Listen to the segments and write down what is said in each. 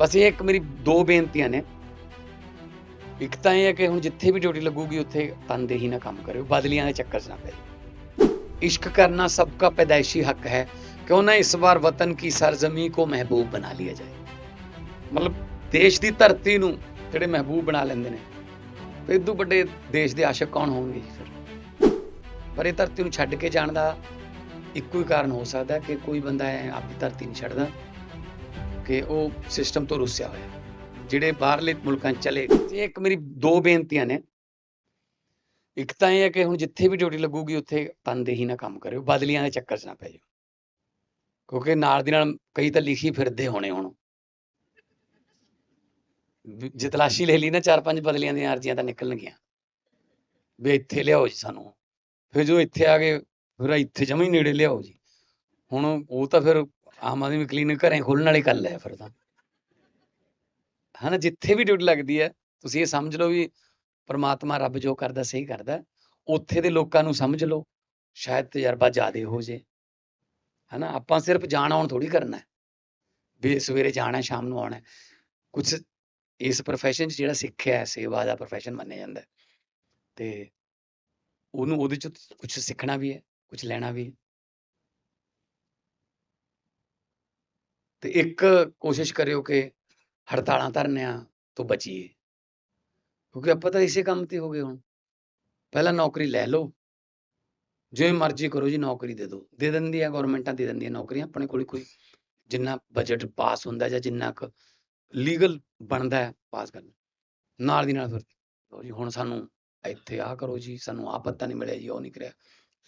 ਬਸ ਇਹ ਇੱਕ ਮੇਰੀ ਦੋ ਬੇਨਤੀਆਂ ਨੇ। ਇੱਕ ਤਾਂ ਇਹ ਹੈ ਕਿ ਹੁਣ ਜਿੱਥੇ ਵੀ ਡਿਊਟੀ ਲੱਗੂਗੀ, ਉੱਥੇ ਤਨਦੇਹੀ ਨਾ ਕੰਮ ਕਰਿਓ, ਬਦਲੀਆਂ ਦੇ ਚੱਕਰ 'ਚ ਨਾ ਪੈ ਇਸ਼ਕ ਕਰਨਾ ਸਭ ਦਾ ਪੈਦਾਇਸ਼ੀ ਹੱਕ ਹੈ, ਕਿਉਂ ਨਾ ਇਸ ਵਾਰ ਵਤਨ ਕੀ ਸਰਜ਼ਮੀ ਕੋ ਮਹਿਬੂਬ ਬਣਾ ਲਿਆ ਜਾਏ। ਮਤਲਬ ਦੇਸ਼ ਦੀ ਧਰਤੀ ਨੂੰ ਜਿਹੜੇ ਮਹਿਬੂਬ ਬਣਾ ਲੈਂਦੇ ਨੇ, ਤੇ ਇਦੋਂ ਵੱਡੇ ਦੇਸ਼ ਦੇ ਆਸ਼ਿਕ ਕੌਣ ਹੋਣਗੇ ਫਿਰ? ਪਰ ਇਹ ਧਰਤੀ ਨੂੰ ਛੱਡ ਕੇ ਜਾਣ ਦਾ ਇੱਕੋ ਹੀ ਕਾਰਨ ਹੋ ਸਕਦਾ ਕਿ ਕੋਈ ਬੰਦਾ ਆਪਣੀ ਧਰਤੀ ਨਹੀਂ ਛੱਡਦਾ। ਕਿ ਉਹ ਸਿਸਟਮ ਤੋਂ ਰੁੱਸਿਆ ਹੋਇਆ। ਜਿਹੜੇ ਬਾਹਰਲੇ ਮੁਲਕਾਂ 'ਚ ਚਲੇ ਗਏ ਇੱਕ ਮੇਰੀ ਦੋ ਬੇਨਤੀਆਂ ਨੇ। ਇੱਕ ਤਾਂ ਇਹ ਹੈ ਕਿ ਹੁਣ ਜਿੱਥੇ ਵੀ ਡਿਊਟੀ ਲੱਗੂਗੀ, ਉੱਥੇ ਤਨਦੇਹੀ ਨਾਲ ਕੰਮ ਕਰਿਓ, ਬਦਲੀਆਂ ਦੇ ਚੱਕਰ 'ਚ ਨਾ ਪੈ ਜਾਓ। ਕਿਉਂਕਿ ਨਾਲ ਦੀ ਨਾਲ ਕਈ ਤਾਂ ਲਿਖੀ ਫਿਰਦੇ ਹੋਣੇ ਹੁਣ। ਜੇ ਤਲਾਸ਼ੀ ਲੈ ਲਈ ਨਾ, ਚਾਰ ਪੰਜ ਬਦਲੀਆਂ ਦੀਆਂ ਅਰਜ਼ੀਆਂ ਤਾਂ ਨਿਕਲਣਗੀਆਂ। ਵੀ ਇੱਥੇ ਲਿਆਓ ਜੀ ਸਾਨੂੰ। ਫਿਰ ਜੋ ਇੱਥੇ ਆ ਗਏ ਫਿਰ ਇੱਥੇ ਜਮਾਂ ਹੀ ਨੇੜੇ ਲਿਆਓ ਜੀ। ਹੁਣ ਉਹ ਤਾਂ ਫਿਰ ਆਮ ਆਦਮੀ ਕਲੀਨਿਕ ਘਰੇ ਖੋਲਣ ਵਾਲੀ ਗੱਲ ਹੈ ਫਿਰ ਤਾਂ। ਹਨਾ ਜਿੱਥੇ ਵੀ ਡਿਊਟੀ ਲੱਗਦੀ ਹੈ ਤੁਸੀਂ ਇਹ ਸਮਝ ਲਓ ਵੀ ਪਰਮਾਤਮਾ ਰੱਬ ਜੋ ਕਰਦਾ ਸਹੀ ਕਰਦਾ। ਉੱਥੇ ਦੇ ਲੋਕਾਂ ਨੂੰ ਸਮਝ ਲਓ ਸ਼ਾਇਦ ਤਜਰਬਾ ਜ਼ਿਆਦਾ ਹੋ ਜੇ। ਹਨਾ ਆਪਾਂ ਸਿਰਫ ਜਾਣ ਆਉਣ ਥੋੜੀ ਕਰਨਾ ਹੈ। ਵੀ ਸਵੇਰੇ ਜਾਣਾ ਸ਼ਾਮ ਨੂੰ ਆਉਣਾ ਹੈ। ਕੁਛ ਇਸ profession 'ਚ ਜਿਹੜਾ ਸਿੱਖਿਆ ਹੈ, ਸੇਵਾ ਦਾ profession ਮੰਨਿਆ ਜਾਂਦਾ ਤੇ ਉਹਨੂੰ ਉਹਦੇ 'ਚ ਕੁਝ ਸਿੱਖਣਾ ਵੀ ਹੈ ਕੁਝ ਲੈਣਾ ਵੀ ਹੈ। ਤੇ ਇੱਕ ਕੋਸ਼ਿਸ਼ ਕਰਿਓ ਕਿ ਹੜਤਾਲਾਂ ਧਰਨਿਆਂ ਤੋਂ ਬਚੀਏ। ਕਿਉਂਕਿ ਆਪਾਂ ਤਾਂ ਇਸੇ ਕੰਮ ਤੇ ਹੋ ਗਏ ਹੁਣ। ਪਹਿਲਾਂ ਨੌਕਰੀ ਲੈ ਲਓ। ਜਿਵੇਂ ਮਰਜ਼ੀ ਕਰੋ ਜੀ, ਨੌਕਰੀ ਦੇ ਦਿਓ ਦੇ ਦਿੰਦੀ ਆ ਗਵਰਨਮੈਂਟਾਂ ਦੇ ਦਿੰਦੀਆਂ ਨੌਕਰੀਆਂ ਆਪਣੇ ਕੋਲ ਕੋਈ ਜਿੰਨਾ ਬਜਟ ਪਾਸ ਹੁੰਦਾ ਜਾਂ ਜਿੰਨਾ ਕੁ ਲੀਗਲ ਬਣਦਾ ਹੈ ਪਾਸ ਕਰਨ। ਨਾਲ ਦੀ ਨਾਲ ਫਿਰ ਲਓ ਜੀ, ਹੁਣ ਸਾਨੂੰ ਇੱਥੇ ਆਹ ਕਰੋ ਜੀ, ਸਾਨੂੰ ਆਹ ਪਤਾ ਨਹੀਂ ਮਿਲਿਆ ਜੀ, ਉਹ ਨਹੀਂ ਕਰਿਆ।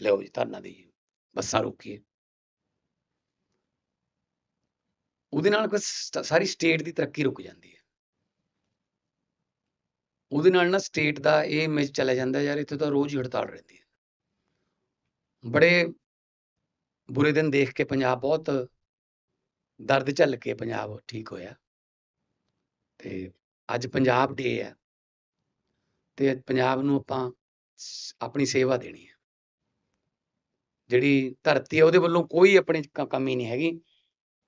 ਲਓ ਜੀ, ਧਰਨਾ ਦੇਈਏ ਬੱਸਾਂ ਰੋਕੀਏ। ਉਹਦੇ ਨਾਲ ਕੋਈ ਸਾਰੀ ਸਟੇਟ ਦੀ ਤਰੱਕੀ ਰੁਕ ਜਾਂਦੀ ਹੈ। ਉਹਦੇ ਨਾਲ ਨਾ ਸਟੇਟ ਦਾ ਇਹ ਇਮੇਜ ਚਲਾ ਜਾਂਦਾ ਯਾਰ, ਇੱਥੇ ਤਾਂ ਰੋਜ਼ ਹੀ ਹੜਤਾਲ ਰਹਿੰਦੀ ਹੈ। ਬੜੇ ਬੁਰੇ ਦਿਨ ਦੇਖ ਕੇ ਪੰਜਾਬ ਬਹੁਤ ਦਰਦ ਝੱਲ ਕੇ ਪੰਜਾਬ ਠੀਕ ਹੋਇਆ। ਤੇ ਅੱਜ ਪੰਜਾਬ ਡੇ ਹੈ। ਤੇ ਪੰਜਾਬ ਨੂੰ ਆਪਾਂ ਆਪਣੀ ਸੇਵਾ ਦੇਣੀ ਹੈ। ਜਿਹੜੀ ਧਰਤੀ ਹੈ, ਉਹਦੇ ਵੱਲੋਂ ਕੋਈ ਆਪਣੀ ਕਮੀ ਨਹੀਂ ਹੈਗੀ।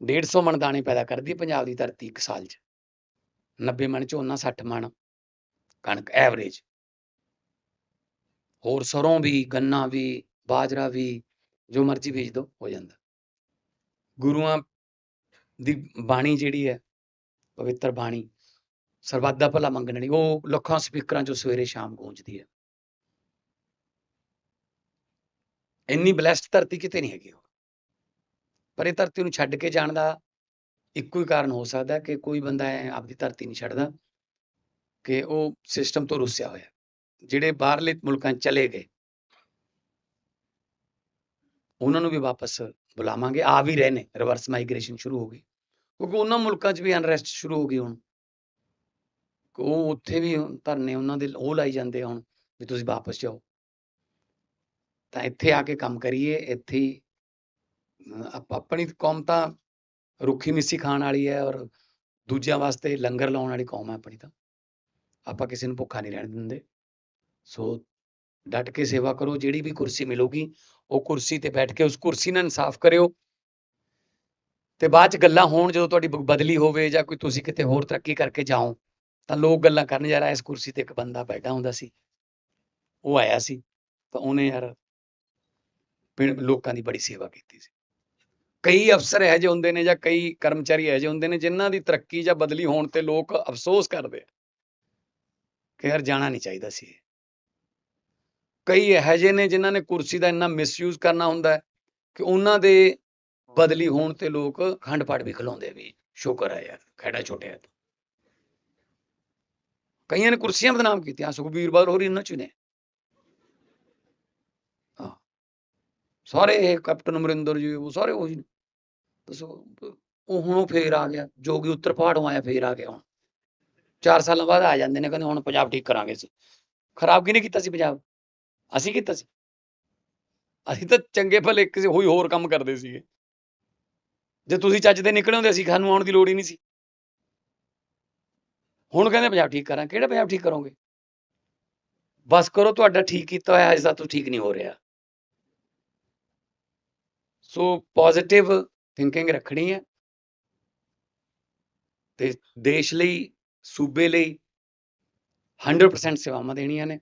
150 ਮਣ ਦਾਣੇ ਪੈਦਾ ਕਰਦੀ ਹੈ ਪੰਜਾਬ ਦੀ ਧਰਤੀ ਇੱਕ ਸਾਲ 'ਚ। 90 ਮਣ ਝੋਨਾ 60 ਮਣ, ਕਣਕ ਐਵਰੇਜ ਹੋਰ ਸਰੋਂ ਵੀ, ਗੰਨਾ ਵੀ, ਬਾਜਰਾ ਵੀ, ਜੋ ਮਰਜ਼ੀ ਬੀਜ ਦੋ, ਹੋ ਜਾਂਦਾ। ਗੁਰੂਆਂ ਦੀ ਬਾਣੀ ਜਿਹੜੀ ਹੈ, ਪਵਿੱਤਰ ਬਾਣੀ, ਸਰਬੱਤ ਦਾ ਭਲਾ ਮੰਗਣ ਵਾਲੀ ਉਹ ਲੱਖਾਂ ਸਪੀਕਰਾਂ 'ਚੋਂ ਸਵੇਰੇ ਸ਼ਾਮ ਗੂੰਜਦੀ ਹੈ। ਇੰਨੀ ਬਲੈਸਡ ਧਰਤੀ ਕਿਤੇ ਨਹੀਂ ਹੈਗੀ ਉਹ। ਪਰ ਇਹ ਧਰਤੀ ਨੂੰ ਛੱਡ ਕੇ ਜਾਣ ਦਾ ਇੱਕੋ ਹੀ ਕਾਰਨ ਹੋ ਸਕਦਾ ਕਿ ਕੋਈ ਬੰਦਾ ਹੈ ਆਪਦੀ ਧਰਤੀ ਨਹੀਂ ਛੱਡਦਾ ਕਿ ਉਹ ਸਿਸਟਮ ਤੋਂ ਰੁੱਸਿਆ ਹੋਇਆ। ਜਿਹੜੇ ਬਾਹਰਲੇ ਮੁਲਕਾਂ ਚਲੇ ਗਏ। ਉਹਨਾਂ ਨੂੰ ਵੀ ਵਾਪਸ ਬੁਲਾਵਾਂਗੇ। ਆ ਵੀ ਰਹੇ ਨੇ। ਰਿਵਰਸ ਮਾਈਗ੍ਰੇਸ਼ਨ ਸ਼ੁਰੂ ਹੋ ਗਈ। ਕਿਉਂਕਿ ਉਹਨਾਂ ਮੁਲਕਾਂ 'ਚ ਵੀ ਅਨਰੈਸਟ ਸ਼ੁਰੂ ਹੋ ਗਈ ਹੁਣ। ਉਹ ਉੱਥੇ ਵੀ ਧਰਨੇ ਉਹਨਾਂ ਦੇ ਉਹ ਲਾਈ ਜਾਂਦੇ ਹੁਣ ਵੀ ਤੁਸੀਂ ਵਾਪਸ ਜਾਓ। ਤਾਂ ਇੱਥੇ ਆ ਕੇ ਕੰਮ ਕਰੀਏ। ਇੱਥੇ ਆਪਣੀ ਕੌਮ ਤਾਂ ਰੁੱਖੀ ਮਿੱਸੀ ਖਾਣ ਵਾਲੀ ਹੈ ਔਰ ਦੂਜਿਆਂ ਵਾਸਤੇ ਲੰਗਰ ਲਾਉਣ ਵਾਲੀ ਕੌਮ ਹੈ ਆਪਣੀ ਤਾਂ। ਆਪਾਂ ਕਿਸੇ ਨੂੰ ਭੁੱਖਾ ਨਹੀਂ ਰਹਿਣ ਦਿੰਦੇ। ਸੋ ਡਟ ਕੇ ਸੇਵਾ ਕਰੋ, ਜਿਹੜੀ ਵੀ ਕੁਰਸੀ ਮਿਲੂਗੀ, ਉਹ ਕੁਰਸੀ ਤੇ ਬੈਠ ਕੇ ਉਸ ਕੁਰਸੀ ਨਾਲ ਇਨਸਾਫ ਕਰਿਓ। ਤੇ ਬਾਅਦ ਚ ਗੱਲਾਂ ਹੋਣ ਜਦੋਂ ਤੁਹਾਡੀ ਬ- ਬਦਲੀ ਹੋਵੇ ਜਾਂ ਕੋਈ ਤੁਸੀਂ ਕਿਤੇ ਹੋਰ ਤਰੱਕੀ ਕਰਕੇ ਜਾਓ, ਤਾਂ ਲੋਕ ਗੱਲਾਂ ਕਰਨ, ਯਾਰ ਇਸ ਕੁਰਸੀ ਤੇ ਇੱਕ ਬੰਦਾ ਬੈਠਾ ਹੁੰਦਾ ਸੀ, ਉਹ ਆਇਆ ਸੀ, ਤਾਂ ਉਹਨੇ ਯਾਰ ਪਿੰਡ, ਲੋਕਾਂ ਦੀ ਬੜੀ ਸੇਵਾ ਕੀਤੀ ਸੀ। ਕਈ ਅਫਸਰ ਇਹੋ ਜਿਹੇ ਹੁੰਦੇ ਨੇ ਜਾਂ ਕਈ ਕਰਮਚਾਰੀ ਇਹੋ ਜਿਹੇ ਹੁੰਦੇ ਨੇ ਜਿਨ੍ਹਾਂ ਦੀ ਤਰੱਕੀ ਜਾਂ ਬਦਲੀ ਹੋਣ ਤੇ ਲੋਕ ਅਫਸੋਸ ਕਰਦੇ ਆ ਕਿ ਯਾਰ ਜਾਣਾ ਨਹੀਂ ਚਾਹੀਦਾ ਸੀ ਕਈ ਇਹੋ ਜਿਹੇ ਨੇ ਜਿਨ੍ਹਾਂ ਨੇ ਕੁਰਸੀ ਦਾ ਇੰਨਾ ਮਿਸਯੂਜ਼ ਕਰਨਾ ਹੁੰਦਾ ਕਿ ਉਹਨਾਂ ਦੇ ਬਦਲੀ ਹੋਣ ਤੇ ਲੋਕ ਖੰਡ ਪਾਠ ਵੀ ਖਿਲਾਉਂਦੇ ਵੀ ਸ਼ੁਕਰ ਹੈ ਯਾਰ, ਖੈੜਾ ਛੋਟਿਆ ਕਈਆਂ ਨੇ ਕੁਰਸੀਆਂ ਬਦਨਾਮ ਕੀਤੀਆਂ, ਸੁਖਬੀਰ ਬਾਦਲ ਹੋਰੀ ਇਹਨਾਂ ਚ ਹੀ ਨੇ। ਸਾਰੇ ਇਹ ਕੈਪਟਨ ਅਮਰਿੰਦਰ ਜੀ, ਉਹ ਸਾਰੇ ਉਹੀ ਨੇ। ਉਹ ਹੁਣ ਫੇਰ ਆ ਗਿਆ ਜੋਗੀ ਉੱਤਰ ਪਹਾੜੋਂ ਆਇਆ, ਫੇਰ ਆ ਗਿਆ ਹੁਣ। 4 ਸਾਲਾਂ ਬਾਅਦ ਆ ਜਾਂਦੇ ਨੇ, ਕਹਿੰਦੇ ਹੁਣ ਪੰਜਾਬ ਠੀਕ ਕਰਾਂਗੇ ਅਸੀਂ। ਖਰਾਬ ਕਿਹਨੇ ਕੀਤਾ ਸੀ ਪੰਜਾਬ? ਅਸੀਂ ਕੀਤਾ ਸੀ। ਅਸੀਂ ਤਾਂ ਚੰਗੇ ਭਲੇ ਕਿਸੇ ਹੋਈ ਹੋਰ ਕੰਮ ਕਰਦੇ ਸੀਗੇ। ਜੇ ਤੁਸੀਂ ਚੱਜ ਦੇ ਨਿਕਲੇ ਹੁੰਦੇ ਅਸੀਂ ਸਾਨੂੰ ਆਉਣ ਦੀ ਲੋੜ ਹੀ ਨਹੀਂ ਸੀ। ਹੁਣ ਕਹਿੰਦੇ ਪੰਜਾਬ ਠੀਕ ਕਰਾਂ ਕਿਹੜਾ ਪੰਜਾਬ ਠੀਕ ਕਰੋਗੇ? ਬਸ ਕਰੋ, ਤੁਹਾਡਾ ਠੀਕ ਕੀਤਾ ਹੋਇਆ, ਅਜੇ ਤੱਕ ਠੀਕ ਨਹੀਂ ਹੋ ਰਿਹਾ। ਸੋ ਪੋਜ਼ਿਟਿਵ ਥਿੰਕਿੰਗ ਰੱਖਣੀ ਹੈ। ਤੇ ਦੇਸ਼ ਲਈ, ਸੂਬੇ ਲਈ 100% ਸੇਵਾਵਾਂ ਦੇਣੀਆਂ ਨੇ।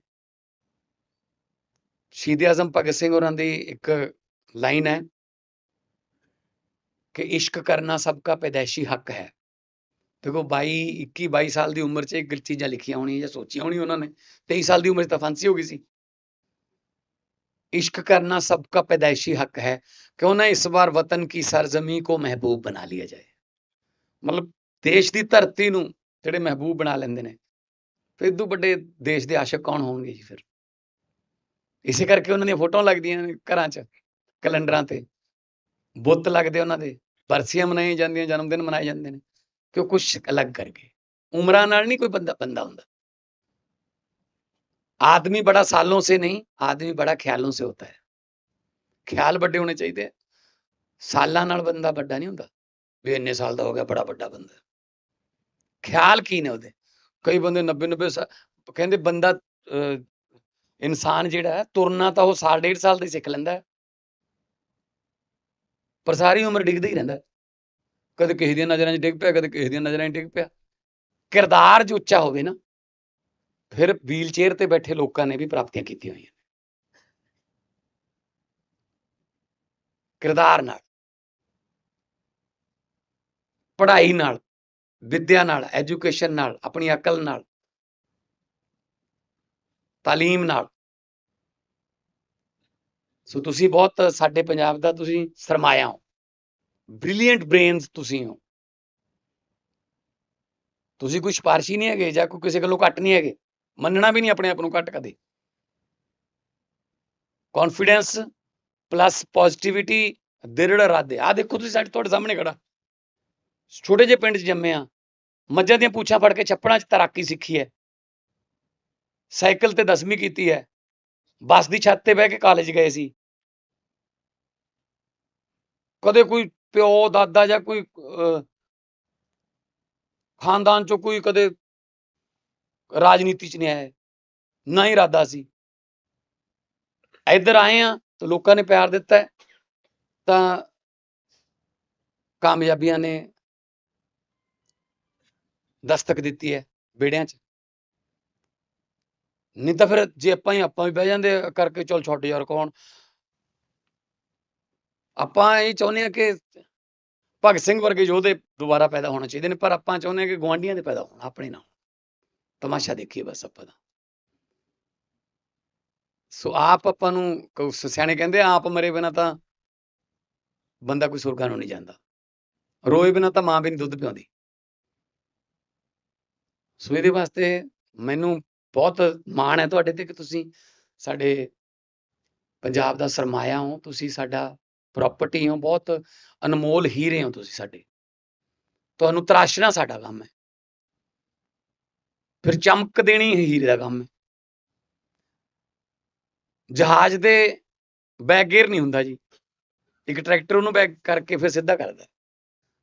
ਸ਼ਹੀਦ ਆਜ਼ਮ ਭਗਤ ਸਿੰਘ ਹੋਰਾਂ ਦੀ ਇੱਕ ਲਾਈਨ ਹੈ ਕਿ ਇਸ਼ਕ ਕਰਨਾ ਸਭ ਦਾ ਪੈਦਾਇਸ਼ੀ ਹੱਕ ਹੈ। ਦੇਖੋ 22 21 22 ਸਾਲ ਦੀ ਉਮਰ 'ਚ ਇਹ ਚੀਜ਼ਾਂ ਲਿਖੀਆਂ ਹੋਣੀਆਂ ਜਾਂ ਸੋਚੀਆਂ ਹੋਣੀ ਉਹਨਾਂ ਨੇ। 23 ਸਾਲ ਦੀ ਉਮਰ 'ਚ ਤਾਂ ਫਾਂਸੀ ਹੋ ਗਈ ਸੀ। इश्क करना सबका पैदाइशी हक है क्यों ना इस बार वतन की सरजमी को महबूब बना लिया जाए ਮਤਲਬ ਦੇਸ਼ ਦੀ ਧਰਤੀ ਨੂੰ ਜਿਹੜੇ ਮਹਿਬੂਬ ਬਣਾ ਲੈਂਦੇ ਨੇ ਫਿਰ ਇਦੋਂ ਵੱਡੇ ਦੇਸ਼ ਦੇ ਆਸ਼ਕ ਕੌਣ ਹੋਣਗੇ ਜੀ ਫਿਰ ਇਸੇ ਕਰਕੇ ਉਹਨਾਂ ਦੀਆਂ ਫੋਟੋਆਂ ਲੱਗਦੀਆਂ ਨੇ ਘਰਾਂ 'ਚ ਕੈਲੰਡਰਾਂ ਤੇ ਬੁੱਤ ਲੱਗਦੇ ਉਹਨਾਂ ਦੇ ਬਰਸੀਆਂ ਮਨਾਈਆਂ ਜਾਂਦੀਆਂ ਜਨਮ ਦਿਨ ਮਨਾਏ ਜਾਂਦੇ ਨੇ ਕਿਉਂ ਕੁਝ ਅਲੱਗ ਕਰਕੇ ਉਮਰਾਂ ਨਾਲ ਨਹੀਂ ਕੋਈ ਬੰਦਾ ਬੰਦਾ ਹੁੰਦਾ आदमी बड़ा सालों से नहीं आदमी बड़ा ख्यालों से होता है ਖਿਆਲ ਵੱਡੇ ਹੋਣੇ ਚਾਹੀਦੇ ਆ ਸਾਲਾਂ ਨਾਲ ਬੰਦਾ ਵੱਡਾ ਨਹੀਂ ਹੁੰਦਾ ਵੀ ਇੰਨੇ ਸਾਲ ਦਾ ਹੋ ਗਿਆ ਬੜਾ ਵੱਡਾ ਬੰਦਾ ਖਿਆਲ ਕੀ ਨੇ ਉਹਦੇ ਕਈ ਬੰਦੇ 90 90 ਸਾਲ ਕਹਿੰਦੇ ਬੰਦਾ ਅਹ, ਇਨਸਾਨ ਜਿਹੜਾ ਹੈ ਤੁਰਨਾ ਤਾਂ ਉਹ ਸਾਲ ਡੇਢ ਸਾਲ ਦਾ ਹੀ ਸਿੱਖ ਲੈਂਦਾ ਹੈ ਪਰ ਸਾਰੀ ਉਮਰ ਡਿੱਗਦਾ ਹੀ ਰਹਿੰਦਾ ਹੈ। ਕਦੇ ਕਿਸੇ ਦੀਆਂ ਨਜ਼ਰਾਂ 'ਚ ਡਿੱਗ ਪਿਆ ਕਦੇ ਕਿਸੇ ਦੀਆਂ ਨਜ਼ਰਾਂ 'ਚ ਡਿੱਗ ਪਿਆ ਕਿਰਦਾਰ ਜੋ ਉੱਚਾ ਹੋਵੇ ਨਾ ਫਿਰ ਵੀਲਚੇਅਰ ਤੇ ਬੈਠੇ ਲੋਕਾਂ ਨੇ ਵੀ ਪ੍ਰਾਪਤੀਆਂ ਕੀਤੀਆਂ ਹੋਈਆਂ। ਕਿਰਦਾਰ ਨਾਲ, ਪੜ੍ਹਾਈ ਨਾਲ, ਵਿੱਦਿਆ ਨਾਲ ਐਜੂਕੇਸ਼ਨ ਨਾਲ, ਆਪਣੀ ਅਕਲ ਨਾਲ, ਤਾਲੀਮ ਨਾਲ। ਸੋ ਤੁਸੀਂ ਬਹੁਤ ਸਾਡੇ ਪੰਜਾਬ ਦਾ ਤੁਸੀਂ ਸਰਮਾਇਆ ਹੋ। ਬ੍ਰਿਲੀਅੰਟ ਬ੍ਰੇਨਸ ਤੁਸੀਂ ਹੋ। ਤੁਸੀਂ ਕੋਈ ਸਿਫਾਰਸ਼ੀ ਨਹੀਂ ਹੈਗੇ ਜਾਂ ਕੋਈ ਕਿਸੇ ਕੋਲੋਂ ਘੱਟ ਨਹੀਂ ਹੈਗੇ। ਮੰਨਣਾ ਵੀ ਨਹੀਂ ਆਪਣੇ ਆਪ ਨੂੰ ਘੱਟ ਕਦੇ। ਕੌਨਫੀਡੈਂਸ ਪਲੱਸ ਪੋਜ਼ਿਟਿਵਿਟੀ ਦ੍ਰਿੜ ਇਰਾਦੇ। ਆ ਦੇਖੋ ਤੁਸੀਂ ਸਾਡੇ ਤੁਹਾਡੇ ਸਾਹਮਣੇ ਖੜਾ। ਛੋਟੇ ਜਿਹੇ ਪਿੰਡ 'ਚ ਜੰਮੇ ਆ ਮੱਝਾਂ ਦੀਆਂ ਪੂਛਾਂ ਫੜ ਕੇ ਛੱਪੜਾਂ 'ਚ ਤੈਰਾਕੀ ਸਿੱਖੀ ਹੈ। ਸਾਈਕਲ ਤੇ 10ਵੀਂ ਕੀਤੀ ਹੈ। ਬੱਸ ਦੀ ਛੱਤ ਤੇ ਬਹਿ ਕੇ ਕਾਲਜ ਗਏ ਸੀ। ਕਦੇ ਕੋਈ ਪਿਓ ਦਾਦਾ ਜਾਂ ਕੋਈ ਅਹ, ਖਾਨਦਾਨ ਚੋਂ ਕੋਈ ਕਦੇ ਰਾਜਨੀਤੀ 'ਚ ਨਹੀਂ ਆਇਆ ਨਾ ਹੀ ਇਰਾਦਾ ਸੀ। ਇੱਧਰ ਆਏ ਆ ਤਾਂ ਲੋਕਾਂ ਨੇ ਪਿਆਰ ਦਿੱਤਾ ਹੈ, ਤਾਂ ਕਾਮਯਾਬੀਆਂ ਨੇ ਦਸਤਕ ਦਿੱਤੀ ਹੈ ਬੇੜਿਆਂ 'ਚ। ਨਹੀਂ ਤਾਂ ਫਿਰ ਜੇ ਆਪਾਂ ਹੀ ਆਪਾਂ ਵੀ ਬਹਿ ਜਾਂਦੇ ਕਰਕੇ ਚਲ ਛੱਡ ਯਾਰ ਕੌਣ। ਆਪਾਂ ਇਹ ਚਾਹੁੰਦੇ ਆ ਕਿ ਭਗਤ ਸਿੰਘ ਵਰਗੇ ਯੋਧੇ ਦੁਬਾਰਾ ਪੈਦਾ ਹੋਣਾ ਚਾਹੀਦੇ ਨੇ ਪਰ ਆਪਾਂ ਚਾਹੁੰਦੇ ਆ ਕਿ ਗਵਾਂਢੀਆਂ ਦੇ ਪੈਦਾ ਹੋਣ ਆਪਣੇ ਨਾਲ। ਤਮਾਸ਼ਾ ਦੇਖੀਏ ਬਸ ਆਪਾਂ ਦਾ ਸੋ ਆਪ ਆਪਾਂ ਨੂੰ ਕ- ਸਿਆਣੇ ਕਹਿੰਦੇ ਆਪ ਮਰੇ ਬਿਨਾ ਤਾਂ ਬੰਦਾ ਕੋਈ ਸੁਰਗਾਂ ਨੂੰ ਨਹੀਂ ਜਾਂਦਾ। ਰੋਏ ਬਿਨਾ ਤਾਂ ਮਾਂ ਵੀ ਨਹੀਂ ਦੁੱਧ ਪਿਆਉਂਦੀ ਸੋ ਇਹਦੇ ਵਾਸਤੇ ਮੈਨੂੰ ਬਹੁਤ ਮਾਣ ਹੈ ਤੁਹਾਡੇ ਤੇ ਕਿ ਤੁਸੀਂ ਸਾਡੇ ਪੰਜਾਬ ਦਾ ਸਰਮਾਇਆ ਹੋ, ਤੁਸੀਂ ਸਾਡਾ ਪ੍ਰਾਪਰਟੀ ਹੋ, ਬਹੁਤ ਅਨਮੋਲ ਹੀਰੇ ਹੋ ਤੁਸੀਂ ਸਾਡੇ। ਤੁਹਾਨੂੰ ਤਰਾਸ਼ਣਾ ਸਾਡਾ ਕੰਮ ਹੈ। ਫਿਰ ਚਮਕ ਦੇਣੀ ਹੀਰੇ ਦਾ ਕੰਮ ਹੈ। ਜਹਾਜ਼ ਦੇ ਬੈਕ ਗੇਅਰ ਨਹੀਂ ਹੁੰਦਾ ਜੀ। ਇੱਕ ਟਰੈਕਟਰ ਉਹਨੂੰ ਬੈਕ ਕਰਕੇ ਫਿਰ ਸਿੱਧਾ ਕਰਦਾ।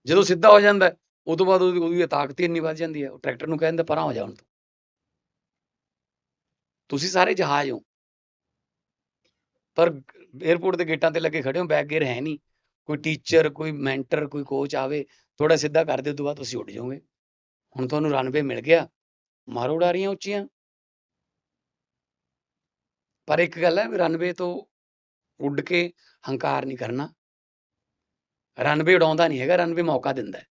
ਜਦੋਂ ਸਿੱਧਾ ਹੋ ਜਾਂਦਾ ਹੈ, ਉਹ ਤੋਂ ਬਾਅਦ ਉਹਦੀ ਉਹਦੀ ਤਾਕਤ ਹੀ ਇੰਨੀ ਵੱਧ ਜਾਂਦੀ ਹੈ। ਉਹ ਟਰੈਕਟਰ ਨੂੰ ਕਹਿੰਦਾ ਪਰਾਂ ਹੋ ਜਾ ਹੁਣ ਤੁਸੀਂ ਸਾਰੇ ਜਹਾਜ਼ ਹੋ। ਪਰ 에어ਪੋਰਟ ਦੇ ਗੇਟਾਂ ਤੇ ਲੱਗੇ ਖੜੇ ਹੋ ਬੈਕ ਗੇਅਰ ਹੈ ਨਹੀਂ। ਕੋਈ ਟੀਚਰ ਕੋਈ ਮੈਂਟਰ ਕੋਈ ਕੋਚ ਆਵੇ ਥੋੜਾ ਸਿੱਧਾ ਕਰ ਦੇ ਉਸ ਤੋਂ ਬਾਅਦ ਤੁਸੀਂ ਉੱਡ ਜਾਓਗੇ। ਹੁਣ ਤੁਹਾਨੂੰ ਰਨਵੇ ਮਿਲ ਗਿਆ। ਮਾਰੋ ਉਡਾਰੀਆਂ ਉੱਚੀਆਂ। ਪਰ ਇੱਕ ਗੱਲ ਹੈ ਵੀ ਰਨਵੇ ਤੋਂ ਉੱਡ ਕੇ ਹੰਕਾਰ ਨਹੀਂ ਕਰਨਾ। ਰਨਵੇ ਉਡਾਉਂਦਾ ਨਹੀਂ ਹੈਗਾ, ਰਨਵੇ ਮੌਕਾ ਦਿੰਦਾ ਹੈ।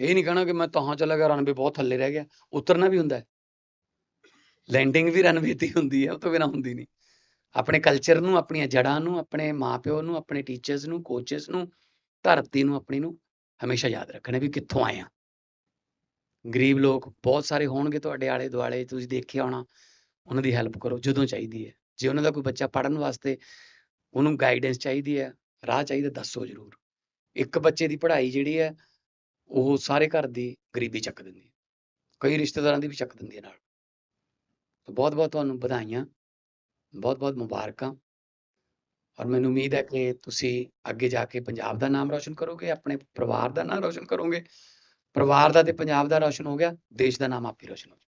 ਇਹ ਨਹੀਂ ਕਹਿਣਾ ਕਿ ਮੈਂ ਤਾਂ ਚਲਾ ਗਿਆ, ਰਨਵੇ ਬਹੁਤ ਥੱਲੇ ਰਹਿ ਗਿਆ, ਉਤਰਨਾ ਵੀ ਹੁੰਦਾ ਹੈ। ਲੈਂਡਿੰਗ ਵੀ ਰਨਵੇ ਤੇ ਹੁੰਦੀ ਹੈ, ਉਹ ਤੋਂ ਬਿਨਾਂ ਹੁੰਦੀ ਨਹੀਂ। ਆਪਣੇ ਕਲਚਰ ਨੂੰ, ਆਪਣੀਆਂ ਜੜ੍ਹਾਂ ਨੂੰ, ਆਪਣੇ ਮਾਪਿਓ ਨੂੰ, ਆਪਣੇ ਟੀਚਰਸ ਨੂੰ ਕੋਚਸ ਨੂੰ, ਧਰਤੀ ਨੂੰ, ਆਪਣੀ ਨੂੰ ਹਮੇਸ਼ਾ ਯਾਦ ਰੱਖਣਾ ਵੀ ਕਿੱਥੋਂ ਆਏ ਆ ਗਰੀਬ ਲੋਕ ਬਹੁਤ ਸਾਰੇ ਹੋਣਗੇ ਤੁਹਾਡੇ ਆਲੇ ਦੁਆਲੇ, ਤੁਸੀਂ ਦੇਖਿਆ ਹੋਣਾ, ਉਹਨਾਂ ਦੀ ਹੈਲਪ ਕਰੋ, ਜਦੋਂ ਚਾਹੀਦੀ ਹੈ। ਜੇ ਉਹਨਾਂ ਦਾ ਕੋਈ ਬੱਚਾ ਪੜ੍ਹਨ ਵਾਸਤੇ ਉਹਨੂੰ ਗਾਈਡੈਂਸ ਚਾਹੀਦੀ ਹੈ, ਰਾਹ ਚਾਹੀਦਾ, ਦੱਸੋ ਜ਼ਰੂਰ। ਇੱਕ ਬੱਚੇ ਦੀ ਪੜ੍ਹਾਈ ਜਿਹੜੀ ਹੈ, ਉਹ ਸਾਰੇ ਘਰ ਦੀ ਗਰੀਬੀ ਚੱਕ ਦਿੰਦੀ ਹੈ। ਕਈ ਰਿਸ਼ਤੇਦਾਰਾਂ ਦੀ ਵੀ ਚੱਕ ਦਿੰਦੀ ਹੈ ਨਾਲ। ਬਹੁਤ ਬਹੁਤ ਤੁਹਾਨੂੰ ਵਧਾਈਆਂ ਬਹੁਤ ਬਹੁਤ ਮੁਬਾਰਕਾਂ। ਔਰ ਮੈਨੂੰ ਉਮੀਦ ਹੈ ਕਿ ਤੁਸੀਂ ਅੱਗੇ ਜਾ ਕੇ ਪੰਜਾਬ ਦਾ ਨਾਮ ਰੌਸ਼ਨ ਕਰੋਗੇ, ਆਪਣੇ ਪਰਿਵਾਰ ਦਾ ਨਾਮ ਰੌਸ਼ਨ ਕਰੋਗੇ। ਪਰਿਵਾਰ ਦਾ ਤੇ ਪੰਜਾਬ ਦਾ ਰੌਸ਼ਨ ਹੋ ਗਿਆ, ਦੇਸ਼ ਦਾ ਨਾਮ ਆਪੇ ਰੌਸ਼ਨ ਹੋ ਗਿਆ।